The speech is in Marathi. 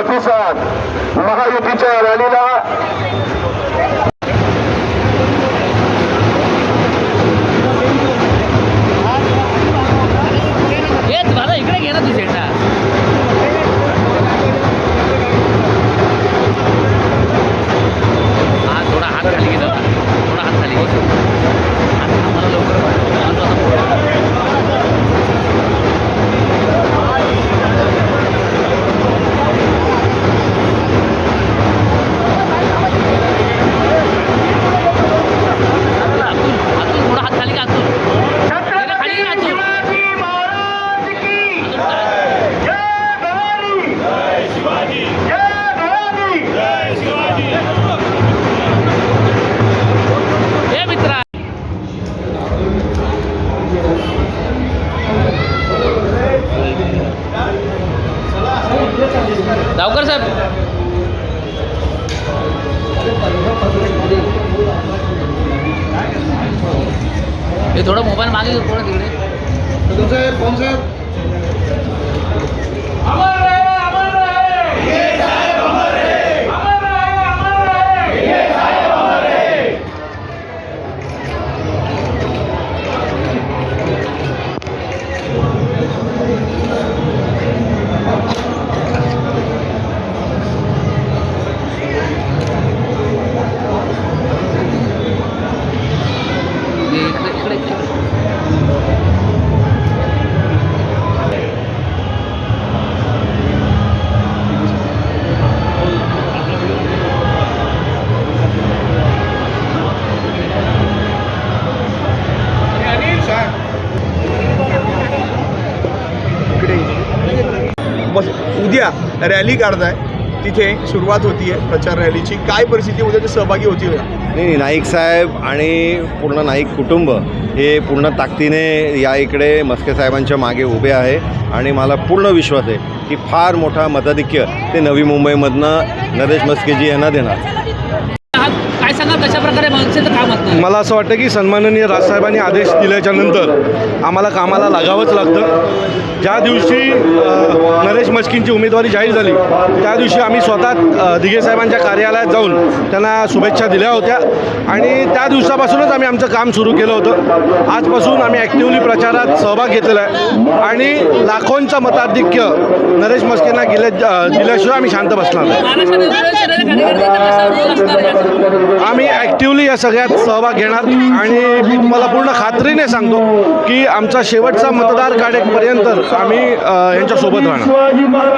प्रतिसाद महायुतीच्या रॅलीला गावकर साहेब. हे थोडं मोबाईल मागे थोडं तिकडे. हे उद्या रॅली काढताय. तिथे सुरुवात आहे प्रचार रॅलीची. काय परिस्थिती उद्या ते सहभागी होतील नाही, नाईक साहेब आणि पूर्ण नाईक कुटुंब हे पूर्ण ताकदीने या इकडे मस्के साहेबांच्या मागे उभे आहे. आणि मला पूर्ण विश्वास आहे की फार मोठा मताधिक्य ते नवी मुंबईमधनं नरेश मस्केजी यांना देणार. मला असं वाटतं की सन्माननीय राजसाहेबांनी आदेश दिल्याच्या नंतर आम्हाला कामाला लागावंच लागतं. ज्या दिवशी नरेश मस्कींची उमेदवारी जाहीर झाली त्या दिवशी आम्ही स्वतः अ, दिघे साहेबांच्या कार्यालयात जाऊन त्यांना शुभेच्छा दिल्या होत्या. आणि त्या दिवसापासूनच आम्ही आमचं काम सुरू केलं होतं. आजपासून आम्ही ॲक्टिव्हली प्रचारात सहभाग घेतलेला आहे. आणि लाखोंचं मताधिक्य नरेश मस्केंना गेल्या दिल्याशिवाय आम्ही शांत बसणार? आम्ही ॲक्टिव्हली या सगळ्यात सहभाग घेणार आणि मी तुम्हाला पूर्ण खात्रीने सांगतो की आमचा शेवटचा मतदार काढेपर्यंत आम्ही यांच्यासोबत राहणार.